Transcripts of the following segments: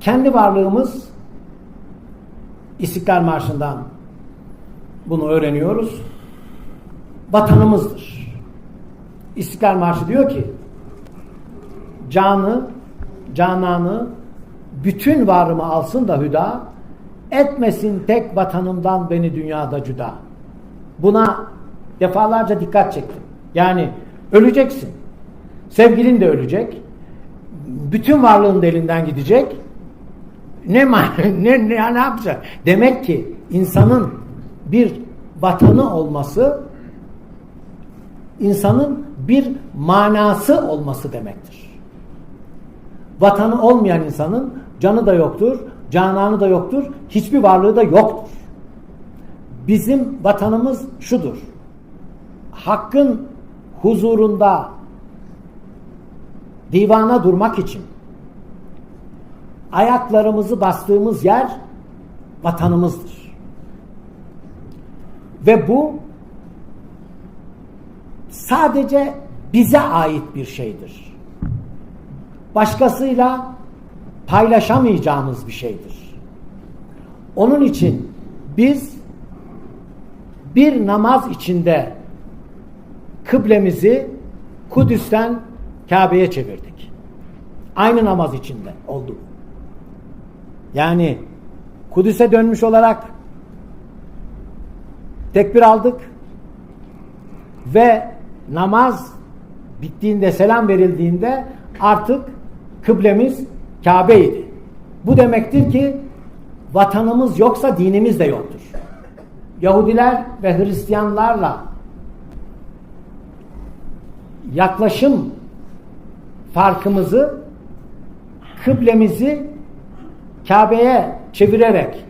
kendi varlığımız İstiklal Marşı'ndan bunu öğreniyoruz. Vatanımızdır. İstiklal Marşı diyor ki canı, cananı bütün varımı alsın da hüda etmesin tek vatanımdan beni dünyada cüda. Buna defalarca dikkat çektim. Yani öleceksin. Sevgilin de ölecek. Bütün varlığın elinden gidecek. Ne ne ne, ne yapacak? Demek ki insanın bir vatanı olması insanın bir manası olması demektir. Vatanı olmayan insanın canı da yoktur, cananı da yoktur, hiçbir varlığı da yoktur. Bizim vatanımız şudur. Hakkın huzurunda divana durmak için ayaklarımızı bastığımız yer vatanımızdır. Ve bu sadece bize ait bir şeydir. Başkasıyla paylaşamayacağımız bir şeydir. Onun için biz bir namaz içinde kıblemizi Kudüs'ten Kabe'ye çevirdik. Aynı namaz içinde oldu. Yani Kudüs'e dönmüş olarak tekbir aldık ve namaz bittiğinde selam verildiğinde artık kıblemiz Kabe'ydi. Bu demektir ki vatanımız yoksa dinimiz de yoktur. Yahudiler ve Hristiyanlarla yaklaşım farkımızı kıblemizi Kabe'ye çevirerek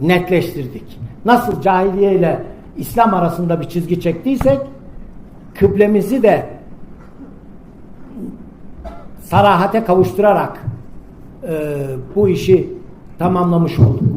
netleştirdik. Nasıl cahiliye ile İslam arasında bir çizgi çektiysek kıblemizi de sarahate kavuşturarak e, bu işi tamamlamış olduk.